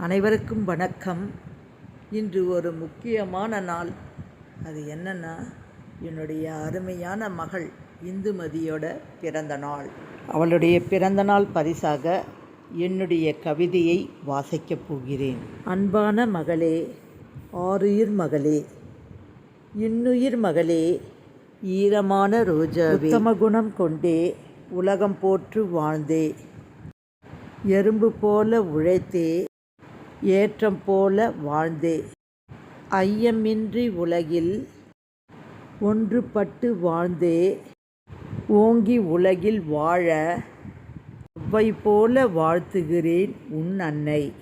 அனைவருக்கும் வணக்கம். இன்று ஒரு முக்கியமான நாள். அது என்னன்னா என்னுடைய அருமையான மகள் இந்துமதியோட பிறந்த நாள். அவளுடைய பிறந்த நாள் பரிசாக என்னுடைய கவிதையை வாசிக்கப் போகிறேன். அன்பான மகளே ஆறுயிர் மகளே இன்னுயிர் மகளே ஈரமான ரோஜாவே உத்தம குணம் கொண்டே உலகம் போற்று வாழ்ந்தே எறும்பு போல உழைத்தே ஏற்றம் போல வாழ்ந்தே. ஐயமின்றி உலகில் ஒன்றுபட்டு வாழ்ந்தே. ஓங்கி உலகில் வாழ அவ்வை போல வாழ்த்துகிறேன் உன் அன்னை.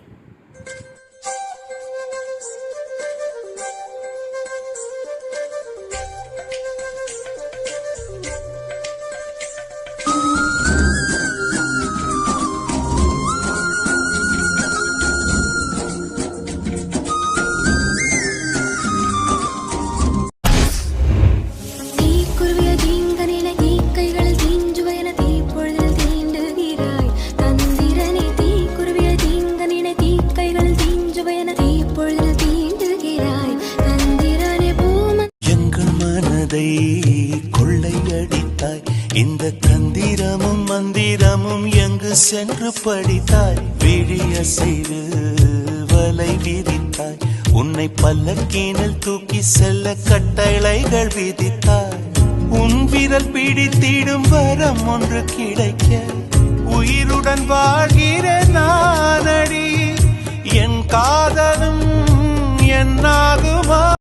கொள்ளையடித்தாய். இந்த தந்திரமும் மந்திரமும் எங்கு சென்று படித்தாய்? விழிய செய்து வலை விதித்தாய் உன்னை பல்லக்கீனில் தூக்கி செல்ல கட்டளைகள் விதித்தாய். உன் விரல் பிடித்திடும் வரம் ஒன்று கிடைக்க உயிருடன் வாழ்கிற நானடி. என் காதலும் என்னாகுமா?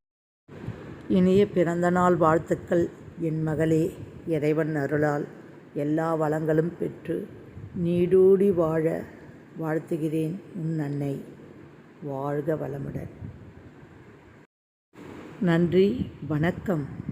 இனிய பிறந்தநாள் வாழ்த்துக்கள். என் மகளே இறைவன் அருளால் எல்லா வளங்களும் பெற்று நீடூடி வாழ வாழ்த்துகிறேன் உன் அன்னை. வாழ்க வளமுடன். நன்றி வணக்கம்.